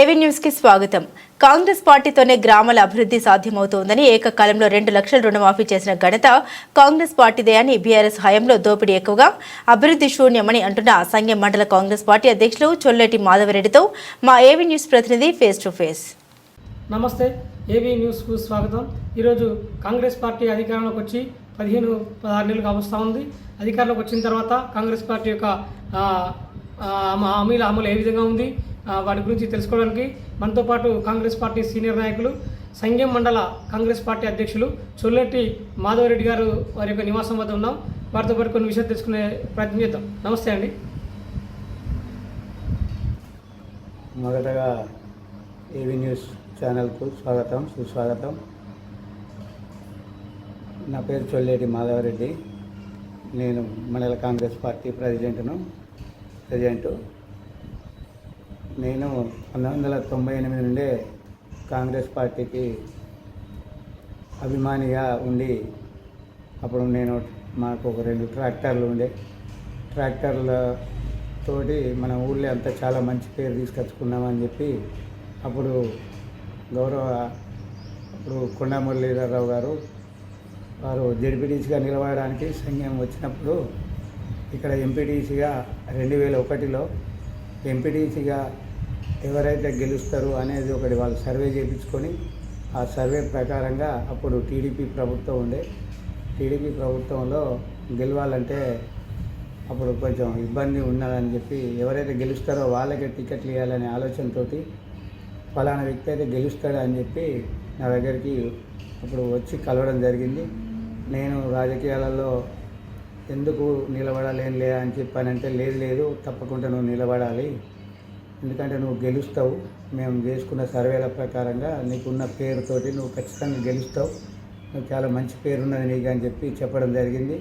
ఏవీ న్యూస్కి స్వాగతం. కాంగ్రెస్ పార్టీతోనే గ్రామాల అభివృద్ధి సాధ్యమవుతోందని ఏకకాలంలో రెండు లక్షల రుణమాఫీ చేసిన ఘనత కాంగ్రెస్ పార్టీదే అని బీఆర్ఎస్ హయాంలో దోపిడీ ఎక్కువగా అభివృద్ధి శూన్యమని అంటున్న సంఘం మండల కాంగ్రెస్ పార్టీ అధ్యక్షులు చొల్లెటి మాధవరెడ్డితో మా ఏవీ న్యూస్ ప్రతినిధి ఫేస్ టు ఫేస్. నమస్తే ఏవీ న్యూస్కు స్వాగతం. ఈరోజు కాంగ్రెస్ పార్టీ అధికారంలోకి వచ్చి పదిహేను పదహారు నెలలు కావస్తూ ఉంది. అధికారంలోకి వచ్చిన తర్వాత కాంగ్రెస్ పార్టీ యొక్క హామీల అమలు ఏ విధంగా ఉంది? వాటి గురించి తెలుసుకోవడానికి మనతో పాటు కాంగ్రెస్ పార్టీ సీనియర్ నాయకులు సంఘం మండల కాంగ్రెస్ పార్టీ అధ్యక్షులు చొల్లెట్టి మాధవరెడ్డి గారు వారి యొక్క నివాసం వద్ద ఉన్నాం. వారితో పాటు కొన్ని విషయాలు తెలుసుకునే ప్రయత్నం చేద్దాం. నమస్తే అండి. మొదటగా ఏవి న్యూస్ ఛానల్కు స్వాగతం సుస్వాగతం. నా పేరు చొల్లేటి మాధవరెడ్డి. నేను మండల కాంగ్రెస్ పార్టీ ప్రెసిడెంట్ను ప్రెసిడెంటు. నేను పంతొమ్మిది వందల తొంభై ఎనిమిది నుండే కాంగ్రెస్ పార్టీకి అభిమానిగా ఉండి అప్పుడు నేను మాకు ఒక రెండు ట్రాక్టర్లు ఉండే. ట్రాక్టర్ల తోటి మన ఊళ్ళో అంతా చాలా మంచి పేరు తీసుకొచ్చుకున్నామని చెప్పి అప్పుడు గౌరవ అప్పుడు కొండమురళీధరరావు గారు వారు జడ్పీటీసీగా నిలబడడానికి సంఘం వచ్చినప్పుడు ఇక్కడ ఎంపీటీసీగా రెండు వేల ఒకటిలో ఎంపీటీసీగా ఎవరైతే గెలుస్తారు అనేది ఒకటి వాళ్ళు సర్వే చేయించుకొని ఆ సర్వే ప్రకారంగా అప్పుడు టీడీపీ ప్రభుత్వం ఉండే. టీడీపీ ప్రభుత్వంలో గెలవాలంటే అప్పుడు కొంచెం ఇబ్బంది ఉన్నదని చెప్పి ఎవరైతే గెలుస్తారో వాళ్ళకే టికెట్లు ఇవ్వాలనే ఆలోచనతోటి ఫలానా వ్యక్తి అయితే గెలుస్తాడు అని చెప్పి నా దగ్గరికి అప్పుడు వచ్చి కలవడం జరిగింది. నేను రాజకీయాలలో ఎందుకు నిలబడాలేం లే అని చెప్పానంటే లేదు లేదు తప్పకుండా నువ్వు నిలబడాలి. ఎందుకంటే నువ్వు గెలుస్తావు. మేము చేసుకున్న సర్వేల ప్రకారంగా నీకున్న పేరుతోటి నువ్వు ఖచ్చితంగా గెలుస్తావు. నువ్వు చాలా మంచి పేరున్నది నీకు అని చెప్పి చెప్పడం జరిగింది.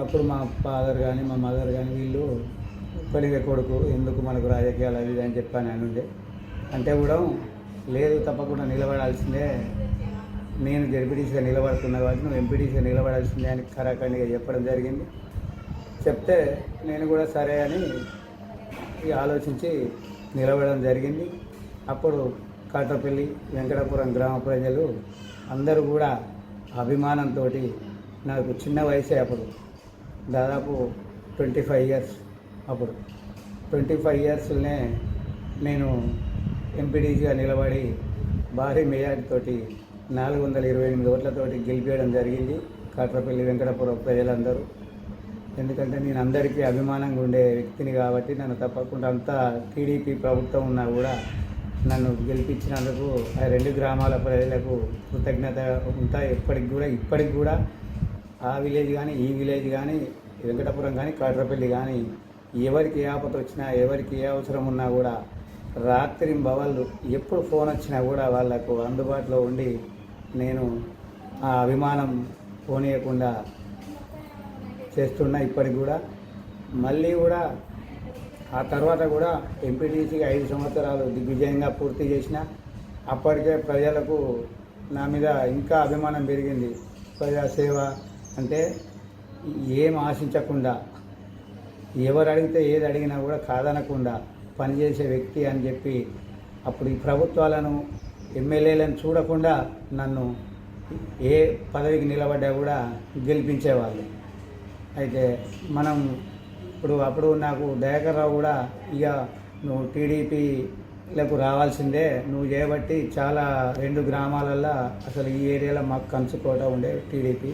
అప్పుడు మా ఫాదర్ కానీ మా మదర్ కానీ వీళ్ళు ఒక్కడిగా కొడుకు ఎందుకు మనకు రాజకీయాలు అది అని చెప్పాను అనుండే. అంటే కూడా లేదు తప్పకుండా నిలబడాల్సిందే. నేను జడ్పీటీసీగా నిలబడుతున్నా కాబట్టి నువ్వు ఎంపీటీసీగా నిలబడాల్సిందే అని కరాఖండిగా చెప్పడం జరిగింది. చెప్తే నేను కూడా సరే అని ఆలోచించి నిలబడడం జరిగింది. అప్పుడు కాట్రపల్లి వెంకటపురం గ్రామ ప్రజలు అందరూ కూడా అభిమానంతో నాకు చిన్న వయసే అప్పుడు దాదాపు ట్వంటీ ఫైవ్ ఇయర్స్ అప్పుడు. ట్వంటీ ఫైవ్ ఇయర్స్లోనే నేను ఎంపీడీసీగా నిలబడి భారీ మెజార్టీతోటి నాలుగు వందల ఇరవై ఎనిమిది ఓట్లతోటి గెలిపేయడం జరిగింది. కాట్రపల్లి వెంకటపురం ప్రజలందరూ. ఎందుకంటే నేను అందరికీ అభిమానంగా ఉండే వ్యక్తిని కాబట్టి నన్ను తప్పకుండా అంతా టీడీపీ ప్రభుత్వం ఉన్నా కూడా నన్ను గెలిపించినందుకు ఆ రెండు గ్రామాల ప్రజలకు కృతజ్ఞత ఉంటా. ఎప్పటికి కూడా ఇప్పటికి కూడా ఆ విలేజ్ కానీ ఈ విలేజ్ కానీ వెంకటపురం కానీ కాట్రపల్లి కానీ ఎవరికి ఏ ఆపద వచ్చినా ఎవరికి ఏ అవసరం ఉన్నా కూడా రాత్రి బవళ్ళు ఎప్పుడు ఫోన్ వచ్చినా కూడా వాళ్ళకు అందుబాటులో ఉండి నేను ఆ అభిమానం పోనీయకుండా చేస్తున్నా ఇప్పటికి కూడా. మళ్ళీ కూడా ఆ తర్వాత కూడా ఎంపీటీసీకి ఐదు సంవత్సరాలు దిగ్విజయంగా పూర్తి చేసిన అప్పటికే ప్రజలకు నా మీద ఇంకా అభిమానం పెరిగింది. ప్రజాసేవ అంటే ఏం ఆశించకుండా ఎవరు అడిగితే ఏది అడిగినా కూడా కాదనకుండా పనిచేసే వ్యక్తి అని చెప్పి అప్పుడు ఈ ప్రభుత్వాలను ఎమ్మెల్యేలను చూడకుండా నన్ను ఏ పదవికి నిలబడ్డా కూడా గెలిపించేవాళ్ళు. అయితే మనం ఇప్పుడు అప్పుడు నాకు దయాకర్ రావు కూడా ఇక నువ్వు టీడీపీలకు రావాల్సిందే. నువ్వు చేయబట్టి చాలా రెండు గ్రామాలల్లో అసలు ఈ ఏరియాలో మాకు కంచుకోట ఉండే టీడీపీ.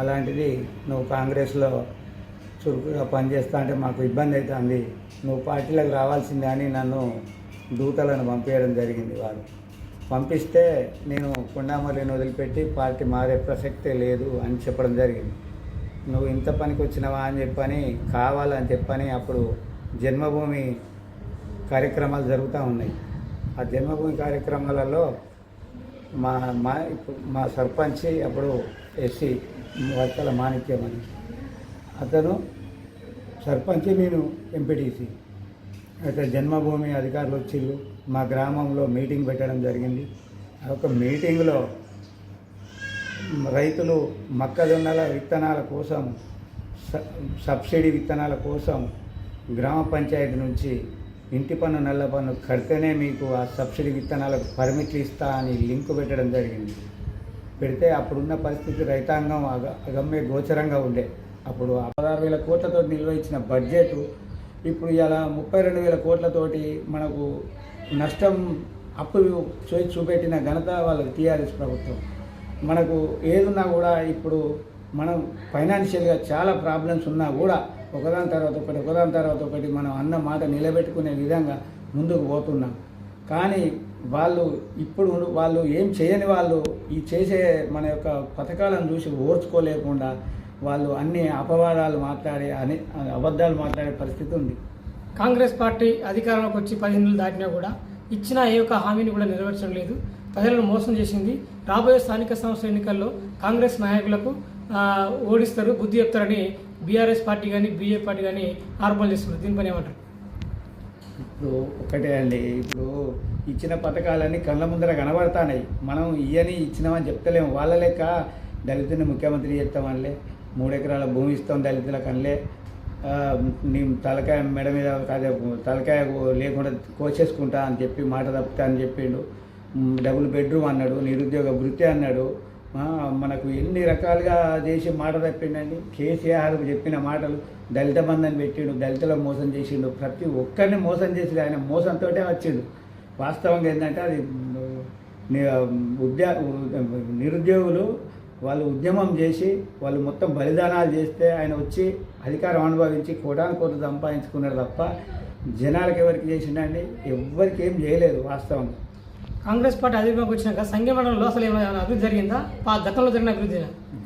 అలాంటిది నువ్వు కాంగ్రెస్లో చురుకుగా పనిచేస్తా అంటే మాకు ఇబ్బంది అవుతుంది నువ్వు పార్టీలకు రావాల్సిందే అని నన్ను దూతలను పంపించడం జరిగింది వారు. పంపిస్తే నేను కొండామల్లిని వదిలిపెట్టి పార్టీ మారే ప్రసక్తే లేదు అని చెప్పడం జరిగింది. నువ్వు ఇంత పనికి వచ్చినావా అని చెప్పని కావాలని చెప్పని అప్పుడు జన్మభూమి కార్యక్రమాలు జరుగుతూ ఉన్నాయి. ఆ జన్మభూమి కార్యక్రమాలలో మా మా ఇప్పుడు మా సర్పంచ్ అప్పుడు ఎస్సీ వర్తల మాణిక్యం అని. అతను సర్పంచ్ నేను ఎంపీటీసీ. అయితే జన్మభూమి అధికారులు వచ్చిళ్ళు మా గ్రామంలో మీటింగ్ పెట్టడం జరిగింది. ఆ ఒక మీటింగ్లో రైతులు మొక్కజొన్నల విత్తనాల కోసం స- సబ్సిడీ విత్తనాల కోసం గ్రామ పంచాయతీ నుంచి ఇంటి పన్ను నల్ల పన్ను కడితేనే మీకు ఆ సబ్సిడీ విత్తనాలకు పర్మిట్లు ఇస్తా అని లింక్ పెట్టడం జరిగింది. పెడితే అప్పుడున్న పరిస్థితి రైతాంగం అగ అగమ్య గోచరంగా ఉండే. అప్పుడు పదహారు వేల కోట్లతో నిల్వ ఇచ్చిన బడ్జెట్ ఇప్పుడు ఇలా ముప్పై రెండు వేల కోట్లతోటి మనకు నష్టం అప్పు చూ- చూపెట్టిన ఘనత వాళ్ళకి టీఆర్ఎస్ ప్రభుత్వం. మనకు ఏదున్నా కూడా ఇప్పుడు మనం ఫైనాన్షియల్గా చాలా ప్రాబ్లమ్స్ ఉన్నా కూడా ఒకదాని తర్వాత ఒకటి ఒకదాని తర్వాత ఒకటి మనం అన్న మాట నిలబెట్టుకునే విధంగా ముందుకు పోతున్నాం. కానీ వాళ్ళు ఇప్పుడు వాళ్ళు ఏం చేయని వాళ్ళు ఈ చేసే మన యొక్క పథకాలను చూసి ఓర్చుకోలేకుండా వాళ్ళు అన్ని అపవాదాలు మాట్లాడే అని అబద్ధాలు మాట్లాడే పరిస్థితి ఉంది. కాంగ్రెస్ పార్టీ అధికారంలోకి వచ్చి పదిహేను దాటినా కూడా ఇచ్చిన ఏ ఒక్క హామీని కూడా నెరవేర్చడం లేదు. ప్రజలను మోసం చేసింది. రాబోయే స్థానిక సంస్థల ఎన్నికల్లో కాంగ్రెస్ నాయకులకు ఓడిస్తారు బుద్ధి చెప్తారని బీఆర్ఎస్ పార్టీ కానీ బీజేపీ పార్టీ కానీ ఆరోపణలు చేస్తున్నారు. దీనిపైన ఏమంటారు? ఇప్పుడు ఒకటే అండి. ఇప్పుడు ఇచ్చిన పథకాలన్నీ కళ్ళ ముందర కనబడతాయి మనం ఇయ్యని ఇచ్చినామని చెప్తలేము. వాళ్ళ లెక్క దళితుని ముఖ్యమంత్రి చెప్తామనిలే మూడు ఎకరాల భూమి ఇస్తాం దళితులకు అనలే నీ తలకాయ మెడ మీద తలకాయ లేకుండా కోసేసుకుంటా అని చెప్పి మాట తప్పుతా అని చెప్పిండు. డబుల్ బెడ్రూమ్ అన్నాడు నిరుద్యోగ వృత్తి అన్నాడు. మనకు ఎన్ని రకాలుగా చేసి మాట తప్పిండండి కేసీఆర్ చెప్పిన మాటలు దళిత బంధని పెట్టిండు దళితుల మోసం చేసిండు. ప్రతి ఒక్కరిని మోసం చేసి ఆయన మోసంతో వచ్చిండు. వాస్తవంగా ఏంటంటే అది ఉద్యో ఉద్యా నిరుద్యోగులు వాళ్ళు ఉద్యమం చేసి వాళ్ళు మొత్తం బలిదానాలు చేస్తే ఆయన వచ్చి అధికారం అనుభవించి కోటాను కోట్లు సంపాదించుకున్నారు తప్ప జనాలకు ఎవరికి చేసిండండి? ఎవరికి ఏం చేయలేదు వాస్తవంగా. కాంగ్రెస్ పార్టీ అధికారంలోకి వచ్చినాక సంఘమండలంలో అసలు ఏమైనా అభివృద్ధి జరిగిందా? గతంలో జరిగిన అభివృద్ధి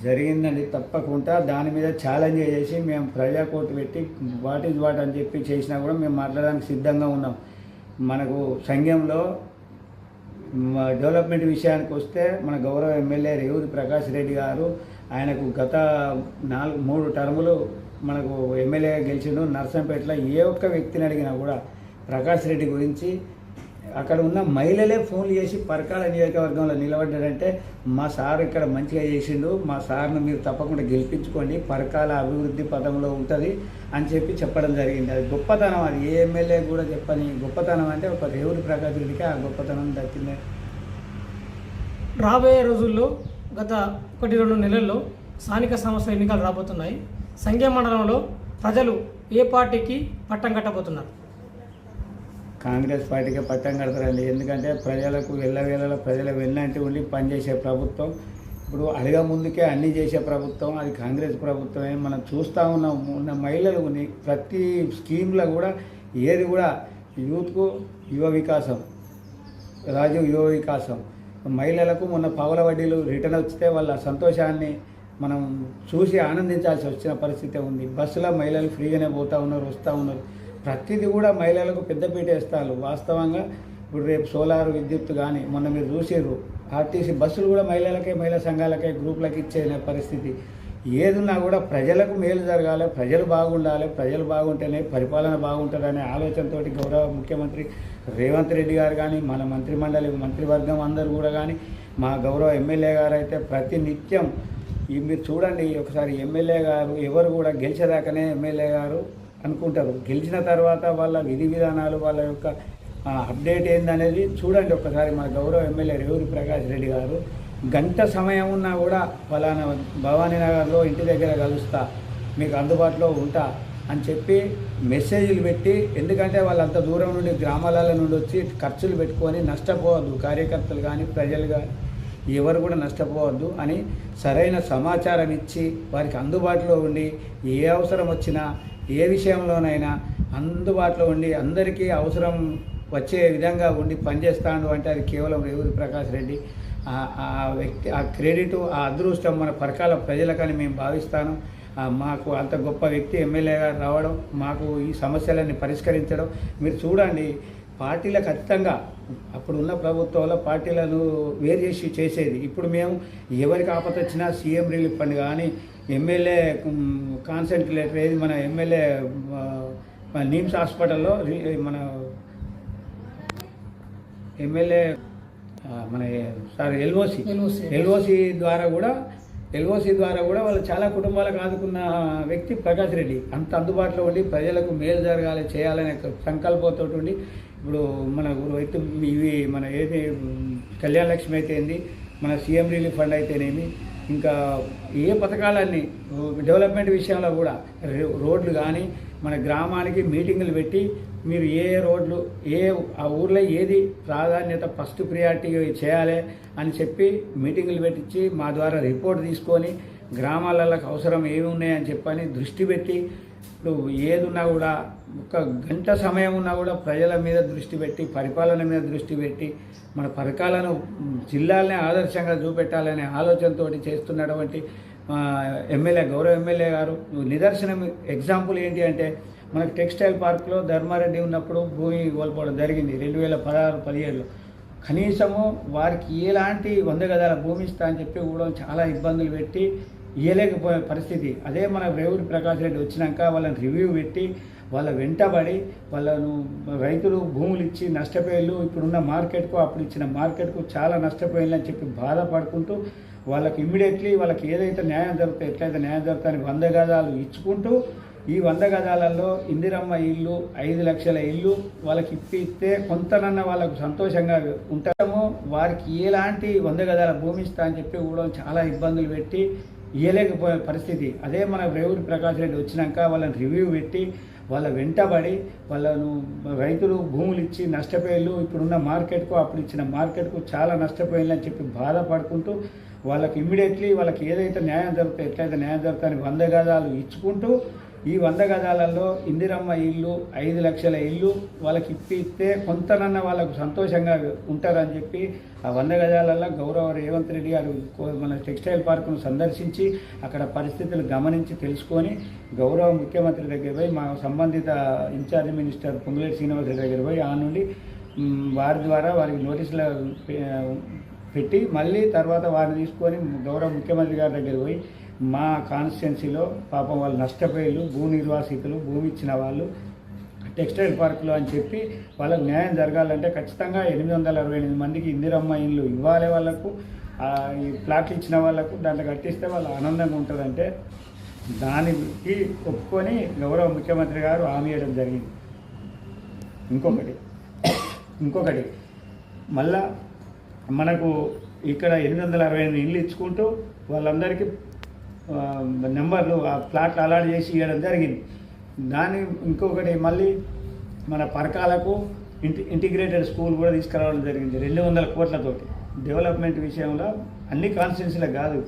జరిగిందండి తప్పకుండా. దాని మీద ఛాలెంజ్ చేసి మేము ప్రజా కోర్టు పెట్టి వాట్ ఈజ్ వాట్ అని చెప్పి చేసినా కూడా మేము మాట్లాడడానికి సిద్ధంగా ఉన్నాం. మనకు సంఘంలో డెవలప్మెంట్ విషయానికి వస్తే మన గౌరవ ఎమ్మెల్యే రేవూరి ప్రకాష్ రెడ్డి గారు ఆయనకు గత నాలుగు మూడు టర్ములు మనకు ఎమ్మెల్యే గెలిచిండు. నర్సంపేటలో ఏ ఒక్క వ్యక్తిని అడిగినా కూడా ప్రకాష్ రెడ్డి గురించి అక్కడ ఉన్న మహిళలే ఫోన్లు చేసి పరకాల నియోజకవర్గంలో నిలబడ్డాడంటే మా సార్ ఇక్కడ మంచిగా చేసిండు. మా సార్ను మీరు తప్పకుండా గెలిపించుకోండి. పరకాల అభివృద్ధి పదంలో ఉంటుంది అని చెప్పి చెప్పడం జరిగింది. అది గొప్పతనం. అది ఏ ఎమ్మెల్యే కూడా చెప్పని గొప్పతనం అంటే ఒక రేవుడి ప్రకాశ్ రెడ్డికి ఆ గొప్పతనం దక్కింది. రాబోయే రోజుల్లో గత ఒకటి రెండు నెలల్లో స్థానిక సంస్థల ఎన్నికలు రాబోతున్నాయి. సంఘ మండలంలో ప్రజలు ఏ పార్టీకి పట్టం కట్టబోతున్నారు? కాంగ్రెస్ పార్టీకి పట్టం కడతారండి. ఎందుకంటే ప్రజలకు వెళ్ళవేళ ప్రజల వెన్నంటి ఉండి పనిచేసే ప్రభుత్వం. ఇప్పుడు అడిగా ముందుకే అన్నీ చేసే ప్రభుత్వం అది కాంగ్రెస్ ప్రభుత్వమే మనం చూస్తూ ఉన్న ఉన్న మహిళలు ప్రతి స్కీమ్లో కూడా ఏది కూడా యూత్కు యువ వికాసం రాజీవ్ యువ వికాసం. మహిళలకు మొన్న పావుల వడ్డీలు రిటర్న్ వస్తే వాళ్ళ సంతోషాన్ని మనం చూసి ఆనందించాల్సి వచ్చిన పరిస్థితి ఉంది. బస్సులో మహిళలు ఫ్రీగానే పోతూ ఉన్నారు వస్తూ ఉన్నారు. ప్రతిదీ కూడా మహిళలకు పెద్దపీట వేస్తారు. వాస్తవంగా ఇప్పుడు రేపు సోలార్ విద్యుత్ కానీ మొన్న మీరు చూసారు ఆర్టీసీ బస్సులు కూడా మహిళలకే మహిళా సంఘాలకే గ్రూపులకు ఇచ్చే పరిస్థితి. ఏదున్నా కూడా ప్రజలకు మేలు జరగాలి ప్రజలు బాగుండాలి ప్రజలు బాగుంటేనే పరిపాలన బాగుంటుందనే ఆలోచనతోటి గౌరవ ముఖ్యమంత్రి రేవంత్ రెడ్డి గారు కానీ మన మంత్రిమండలి మంత్రివర్గం అందరూ కూడా కానీ మా గౌరవ ఎమ్మెల్యే గారు అయితే ప్రతి నిత్యం మీరు చూడండి ఒకసారి ఎమ్మెల్యే గారు ఎవరు కూడా గెలిచేదాకానే ఎమ్మెల్యే గారు అనుకుంటారు. గెలిచిన తర్వాత వాళ్ళ విధి విధానాలు వాళ్ళ యొక్క అప్డేట్ ఏందనేది చూడండి ఒకసారి మా గౌరవ ఎమ్మెల్యే రేవూరి ప్రకాష్ రెడ్డి గారు. గంట సమయం ఉన్నా కూడా ఫలానా భవానీ నగర్లో ఇంటి దగ్గర కలుస్తా మీకు అందుబాటులో ఉంటా అని చెప్పి మెసేజ్లు పెట్టి ఎందుకంటే వాళ్ళు అంత దూరం నుండి గ్రామాల నుండి వచ్చి ఖర్చులు పెట్టుకొని నష్టపోవద్దు. కార్యకర్తలు కానీ ప్రజలు కానీ ఎవరు కూడా నష్టపోవద్దు అని సరైన సమాచారం ఇచ్చి వారికి అందుబాటులో ఉండి ఏ అవసరం వచ్చినా ఏ విషయంలోనైనా అందుబాటులో ఉండి అందరికీ అవసరం వచ్చే విధంగా ఉండి పనిచేస్తాడు అంటే అది కేవలం రేవూరి ప్రకాష్ రెడ్డి. ఆ- వ్యక్తి ఆ క్రెడిట్ ఆ అదృష్టం మన పరకాల ప్రజలకని మేము భావిస్తాను. మాకు అంత గొప్ప వ్యక్తి ఎమ్మెల్యే గారు రావడం మాకు ఈ సమస్యలన్నీ పరిష్కరించడం మీరు చూడండి పార్టీలకు ఖచ్చితంగా అప్పుడున్న ప్రభుత్వంలో పార్టీలను వేరు చేసి చేసేది. ఇప్పుడు మేము ఎవరికి ఆపత వచ్చినా సీఎం రిలీఫ్ ఫండ్ కానీ ఎమ్మెల్యే కాన్సన్ట్రేటర్ ఏది మన ఎమ్మెల్యే నిమ్స్ హాస్పిటల్లో మన ఎమ్మెల్యే మన సార్ ఎల్ఓసి. ఎల్ఓసి. ద్వారా కూడా ఎల్ఓసి ద్వారా కూడా వాళ్ళు చాలా కుటుంబాలకు ఆదుకున్న వ్యక్తి ప్రకాష్ రెడ్డి. అంత అందుబాటులో ఉండి ప్రజలకు మేలు జరగాలి చేయాలనే సంకల్పంతో ఉండి ఇప్పుడు మన రైతు ఇవి మన ఏది కళ్యాణ లక్ష్మి అయితే ఏంది మన సీఎం రిలీఫ్ ఫండ్ అయితేనేమి ఇంకా ఏ పథకాలన్నీ డెవలప్మెంట్ విషయంలో కూడా రోడ్లు కానీ మన గ్రామానికి మీటింగులు పెట్టి మీరు ఏ రోడ్లు ఏ ఆ ఊర్లో ఏది ప్రాధాన్యత ఫస్ట్ ప్రియారిటీ చేయాలి అని చెప్పి మీటింగులు పెట్టించి మా ద్వారా రిపోర్ట్ తీసుకొని గ్రామాలకు అవసరం ఏమి ఉన్నాయని చెప్పని దృష్టి పెట్టి ఇప్పుడు ఏది ఉన్నా కూడా ఒక గంట సమయం ఉన్నా కూడా ప్రజల మీద దృష్టి పెట్టి పరిపాలన మీద దృష్టి పెట్టి మన పథకాలను జిల్లాలనే ఆదర్శంగా చూపెట్టాలనే ఆలోచనతో చేస్తున్నటువంటి ఎమ్మెల్యే గౌరవ ఎమ్మెల్యే గారు నిదర్శనం ఎగ్జాంపుల్ ఏంటి అంటే మనకు టెక్స్టైల్ పార్క్లో ధర్మారెడ్డి ఉన్నప్పుడు భూమి కోల్పోవడం జరిగింది రెండు వేల పదహారు పదిహేడులో. కనీసము వారికి ఎలాంటి వంద గదాల భూమి ఇస్తా అని చెప్పి కూడా చాలా ఇబ్బందులు పెట్టి ఇయ్యలేకపోయే పరిస్థితి. అదే మన రేవుడి ప్రకాష్ రెడ్డి వచ్చినాక వాళ్ళని రివ్యూ పెట్టి వాళ్ళ వెంటబడి వాళ్ళను రైతులు భూములు ఇచ్చి నష్టపోయేళ్ళు ఇప్పుడున్న మార్కెట్కు అప్పుడు ఇచ్చిన మార్కెట్కు చాలా నష్టపోయిందని చెప్పి బాధపడుకుంటూ వాళ్ళకి ఇమ్మీడియట్లీ వాళ్ళకి ఏదైతే న్యాయం జరుగుతుందో ఎట్లయితే న్యాయం జరుగుతుందని వంద గదాలు ఇచ్చుకుంటూ ఈ వంద గదాలలో ఇందిరమ్మ ఇల్లు ఐదు లక్షల ఇల్లు వాళ్ళకి ఇప్పిస్తే కొంతనన్న వాళ్ళకు సంతోషంగా ఉంటాము. వారికి ఎలాంటి వంద గదాల భూమి ఇస్తా అని చెప్పి కూడా చాలా ఇబ్బందులు పెట్టి ఇయ్యలేకపోయే పరిస్థితి. అదే మన రేవుడి ప్రకాష్ రెడ్డి వచ్చినాక వాళ్ళని రివ్యూ పెట్టి వాళ్ళ వెంటబడి వాళ్ళను రైతులు భూములు ఇచ్చి నష్టపోయేళ్ళు ఇప్పుడున్న మార్కెట్కు అప్పుడు ఇచ్చిన మార్కెట్కు చాలా నష్టపోయిందని చెప్పి బాధపడుకుంటూ వాళ్ళకి ఇమ్మీడియట్లీ వాళ్ళకి ఏదైతే న్యాయం జరుగుతుందో ఎట్లయితే న్యాయం జరుగుతుందని వంద గదాలు ఇచ్చుకుంటూ ఈ వంద గజాలలో ఇందిరమ్మ ఇల్లు ఐదు లక్షల ఇల్లు వాళ్ళకి ఇప్పిస్తే కొంతనన్న వాళ్ళకు సంతోషంగా ఉంటారని చెప్పి ఆ వంద గజాలలో గౌరవ రేవంత్ రెడ్డి గారు మన టెక్స్టైల్ పార్కును సందర్శించి అక్కడ పరిస్థితులు గమనించి తెలుసుకొని గౌరవ ముఖ్యమంత్రి దగ్గర పోయి మా సంబంధిత ఇన్ఛార్జ్ మినిస్టర్ పొంగులేటి శ్రీనివాసరెడ్డి దగ్గర పోయి ఆ నుండి వారి ద్వారా వారికి నోటీసులు పె- పెట్టి మళ్ళీ తర్వాత వారిని తీసుకొని గౌరవ ముఖ్యమంత్రి గారి దగ్గర పోయి మా కాన్స్టిట్యున్సీలో పాపం వాళ్ళు నష్టపోయారు భూ నిర్వాసితులు భూమి ఇచ్చిన వాళ్ళు టెక్స్టైల్ పార్కులు అని చెప్పి వాళ్ళకు న్యాయం జరగాలంటే ఖచ్చితంగా ఎనిమిది వందల అరవై ఎనిమిది మందికి ఇందిరమ్మ ఇల్లు ఇవ్వాలి వాళ్ళకు ఈ ప్లాట్లు ఇచ్చిన వాళ్ళకు దాంట్లో కట్టిస్తే వాళ్ళు ఆనందంగా ఉంటుందంటే దానికి ఒప్పుకొని గౌరవ ముఖ్యమంత్రి గారు హామీ ఇవ్వడం జరిగింది. ఇంకొకటి ఇంకొకటి మళ్ళా మనకు ఇక్కడ ఎనిమిది వందల అరవై ఎనిమిది ఇల్లు ఇచ్చుకుంటూ వాళ్ళందరికీ నెంబర్లు ఆ ప్లాట్లు అలాట్ చేసి ఇవ్వడం జరిగింది. దాని ఇంకొకటి మళ్ళీ మన పరకాలకు ఇంటి ఇంటిగ్రేటెడ్ స్కూల్ కూడా తీసుకురావడం జరిగింది రెండు వందల కోట్లతోటి. డెవలప్మెంట్ విషయంలో అన్ని కాన్స్టిట్యున్సీలకు కాదు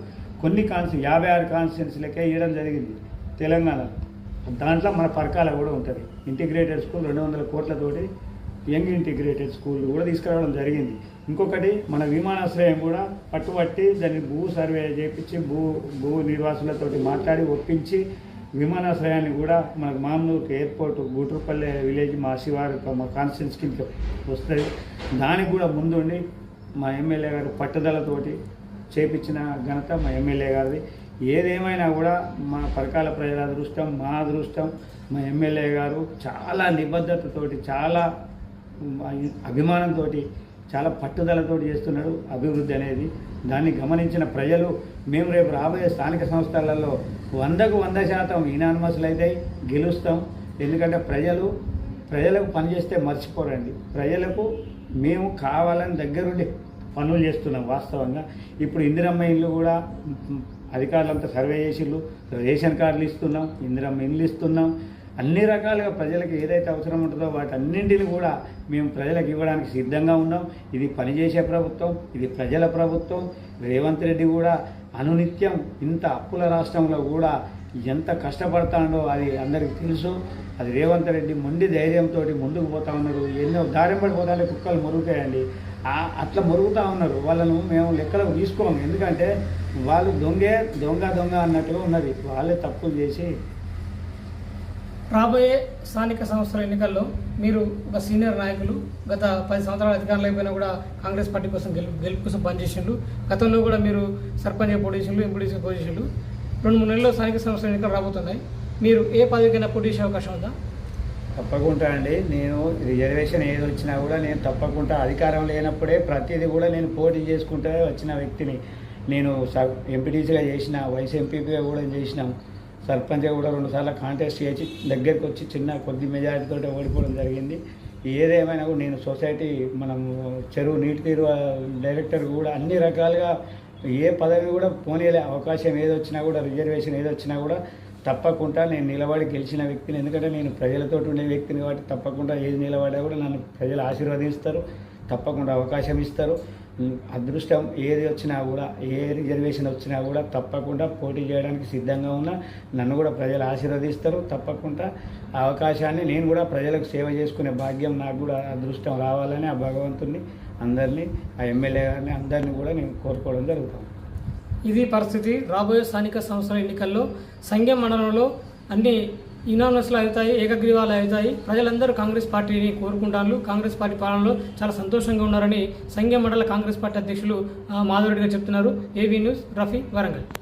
కొన్ని కాన్స్టి యాభై ఆరు కాన్స్టిట్యున్సీలకే ఇవ్వడం జరిగింది తెలంగాణ దాంట్లో మన పరకాల కూడా ఉంటుంది. ఇంటిగ్రేటెడ్ స్కూల్ రెండు వందల కోట్లతోటి యంగ్ ఇంటిగ్రేటెడ్ స్కూల్ కూడా తీసుకురావడం జరిగింది. ఇంకొకటి మన విమానాశ్రయం కూడా పట్టుబట్టి దాన్ని భూ సర్వే చేపించి భూ భూ నిర్వాసులతోటి మాట్లాడి ఒప్పించి విమానాశ్రయాన్ని కూడా మనకు మామూలు ఎయిర్పోర్ట్ గూటూరుపల్లె విలేజ్ మా శివారు మా కాన్స్టిట్యూన్స్ కింద వస్తుంది. దానికి కూడా ముందుండి మా ఎమ్మెల్యే గారు పట్టుదలతోటి చేపించిన ఘనత మా ఎమ్మెల్యే గారిది. ఏదేమైనా కూడా మా పరకాల ప్రజల అదృష్టం మా అదృష్టం మా ఎమ్మెల్యే గారు చాలా నిబద్ధతతోటి చాలా అభిమానంతో చాలా పట్టుదలతో చేస్తున్నాడు అభివృద్ధి అనేది. దాన్ని గమనించిన ప్రజలు మేము రేపు రాబోయే స్థానిక సంస్థలలో వందకు వంద శాతం ఇనానమస్లు అయితే గెలుస్తాం. ఎందుకంటే ప్రజలు ప్రజలకు పనిచేస్తే మర్చిపోరండి. ప్రజలకు మేము కావాలని దగ్గరుండి పనులు చేస్తున్నాం వాస్తవంగా. ఇప్పుడు ఇందిరమ్మ ఇల్లు కూడా అధికారులంతా సర్వే చేసిళ్ళు రేషన్ కార్డులు ఇస్తున్నాం ఇందిరమ్మ ఇల్లు ఇస్తున్నాం. అన్ని రకాలుగా ప్రజలకు ఏదైతే అవసరం ఉంటుందో వాటన్నింటిని కూడా మేము ప్రజలకు ఇవ్వడానికి సిద్ధంగా ఉన్నాం. ఇది పనిచేసే ప్రభుత్వం ఇది ప్రజల ప్రభుత్వం. రేవంత్ రెడ్డి కూడా అనునిత్యం ఇంత అప్పుల రాష్ట్రంలో కూడా ఎంత కష్టపడతాడో అది అందరికీ తెలుసు. అది రేవంత్ రెడ్డి మొండి ధైర్యంతో ముందుకు పోతా ఉన్నారు. ఎన్నో దారి పడిపోతాంటే కుక్కలు మురుగుతాయండి అట్లా మురుగుతూ ఉన్నారు. వాళ్ళను మేము లెక్కలకు తీసుకోము. ఎందుకంటే వాళ్ళు దొంగే దొంగ దొంగ అన్నట్టుగా ఉన్నది. వాళ్ళే తప్పులు చేసి రాబోయే స్థానిక సంస్థల ఎన్నికల్లో మీరు ఒక సీనియర్ నాయకులు గత పది సంవత్సరాల అధికారంలో అయిపోయినా కూడా కాంగ్రెస్ పార్టీ కోసం గెలుపు గెలుపు కోసం పనిచేసిండు గతంలో కూడా మీరు సర్పంచ్ పోటీ ఎంపీడీసీ పోటీ రెండు మూడు నెలల్లో స్థానిక సంస్థల ఎన్నికలు రాబోతున్నాయి. మీరు ఏ పదవికైనా పోటీ అవకాశం ఉందా? తప్పకుండా అండి. నేను రిజర్వేషన్ ఏది వచ్చినా కూడా నేను తప్పకుండా అధికారం లేనప్పుడే ప్రతిదీ కూడా నేను పోటీ చేసుకుంటే వచ్చిన వ్యక్తిని. నేను ఎంపీటీసీగా చేసిన వైస్ ఎంపీపీగా కూడా చేసినాం. సర్పంచ్గా కూడా రెండుసార్లు కాంటెస్ట్ చేసి దగ్గరికి వచ్చి చిన్న కొద్ది మెజారిటీతో ఓడిపోవడం జరిగింది. ఏదేమైనా కూడా నేను సొసైటీ మనం చెరువు నీటి తీరు డైరెక్టర్ కూడా అన్ని రకాలుగా ఏ పదవి కూడా పోనీలే. అవకాశం ఏది వచ్చినా కూడా రిజర్వేషన్ ఏది వచ్చినా కూడా తప్పకుండా నేను నిలబడి గెలిచిన వ్యక్తిని. ఎందుకంటే నేను ప్రజలతో ఉండే వ్యక్తిని కాబట్టి తప్పకుండా ఏది నిలబడా కూడా నన్ను ప్రజలు ఆశీర్వదిస్తారు. తప్పకుండా అవకాశం ఇస్తారు. అదృష్టం ఏది వచ్చినా కూడా ఏ రిజర్వేషన్ వచ్చినా కూడా తప్పకుండా పోటీ చేయడానికి సిద్ధంగా ఉన్నా నన్ను కూడా ప్రజలు ఆశీర్వదిస్తారు. తప్పకుండా ఆ అవకాశాన్ని నేను కూడా ప్రజలకు సేవ చేసుకునే భాగ్యం నాకు కూడా అదృష్టం రావాలని ఆ భగవంతుని అందరినీ ఆ ఎమ్మెల్యే గారిని అందరినీ కూడా నేను కోరుకోవడం జరుగుతుంది. ఇది పరిస్థితి రాబోయే స్థానిక సంస్థల ఎన్నికల్లో సంఘం మండలంలో అన్ని యునానస్లు అవుతాయి ఏకగ్రీవాలు అవుతాయి. ప్రజలందరూ కాంగ్రెస్ పార్టీని కోరుకుంటారు. కాంగ్రెస్ పార్టీ పాలనలో చాలా సంతోషంగా ఉన్నారని సంఘ మండల కాంగ్రెస్ పార్టీ అధ్యక్షులు ఆ, మాధవరెడ్డి గారు చెప్తున్నారు. AV news Rafi Warangal.